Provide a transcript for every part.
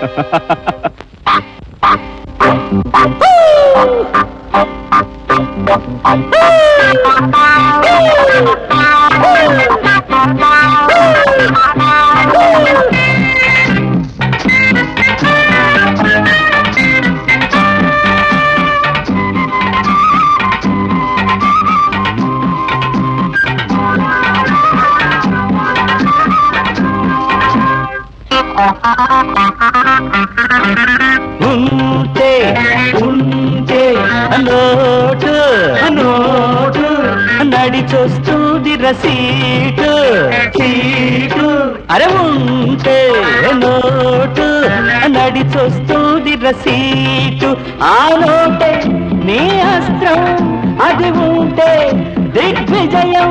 Oh, my God. ఉంటే ఉంటే note note నడిచొస్తుంది రసీటు సీటు. అరే ఉంటే నోటు నడిచొస్తుంది రసీటు ఆ నోటే నీ అస్త్రం అది విజయం.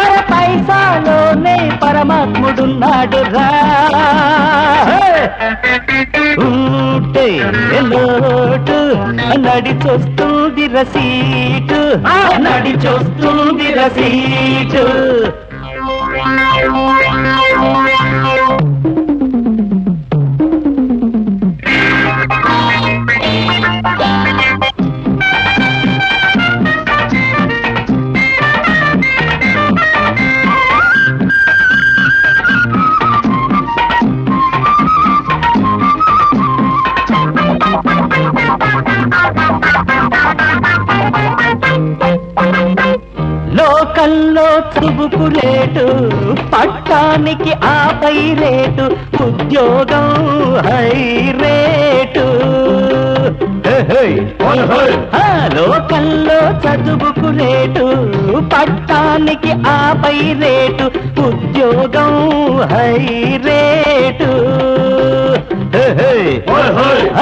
అర పైసాలోనే పరమాత్ముడున్నాడు రా. ఉంటే లోటు నడి చూస్తుంది రసీటు నడి చూస్తుంది రసీటు చదువుకు రేటు పట్టానికి ఆపై రేటు ఉద్యోగం హై రేటు. లోకల్లో చదువుకు రేటు పట్టానికి ఆపై రేటు ఉద్యోగం హై రేటు.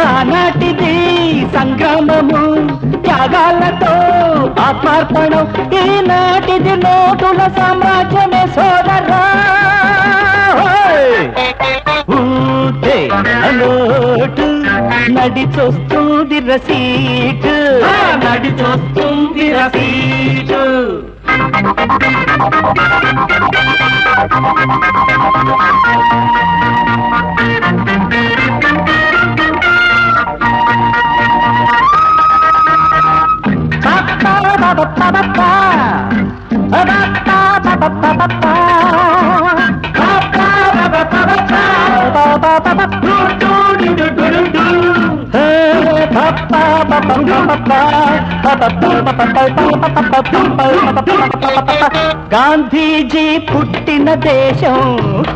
ఆనాటిది సంగ్రామము. ఆత్మార్పణం ఈనాటిది నోటుల సామ్రాజ్యమే సోదరా. నోటు నడి చూస్తుంది రసీటు. నడి చూస్తుంది రసీటు. గాంధీజీ పుట్టిన దేశం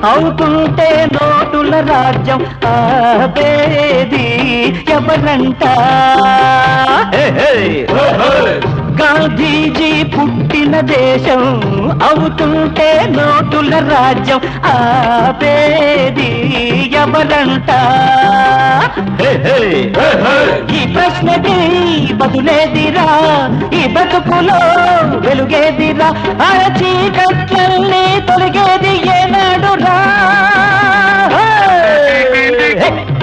అవుతుంటే నోటుల రాజ్యం ఆపేది ఎవరంట? గాంధీజీ పుట్టిన దేశం అవుతుంటే నోటుల రాజ్యం ఆపేది ఎవరంట? ఈ ప్రశ్నకి బదులేదిరా ఈ బతుకులో వెలుగేదిరా? ఆ చీకట్లన్నీ తొలగేది ఏనాడు రా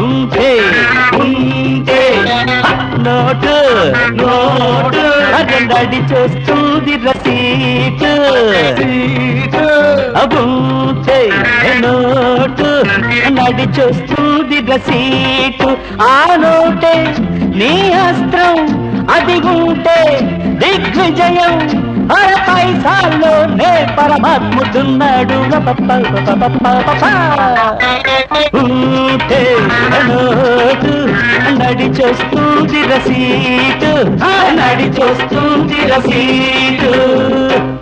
ఉంటే ఉంటే నోటు నోటు అది చూస్తుంది రసీటు అబూతే నోటు. నడి చూస్తుంది రసీటు ఆ నోటే నీ అస్త్రం అది ఉంటే దిగ్విజయం. అర పైసాల్లోనే పరమాత్ముడున్నాడు. ఉంటే నోటు. నడిచొస్తుంది రసీటు నడిచొస్తుంది రసీటు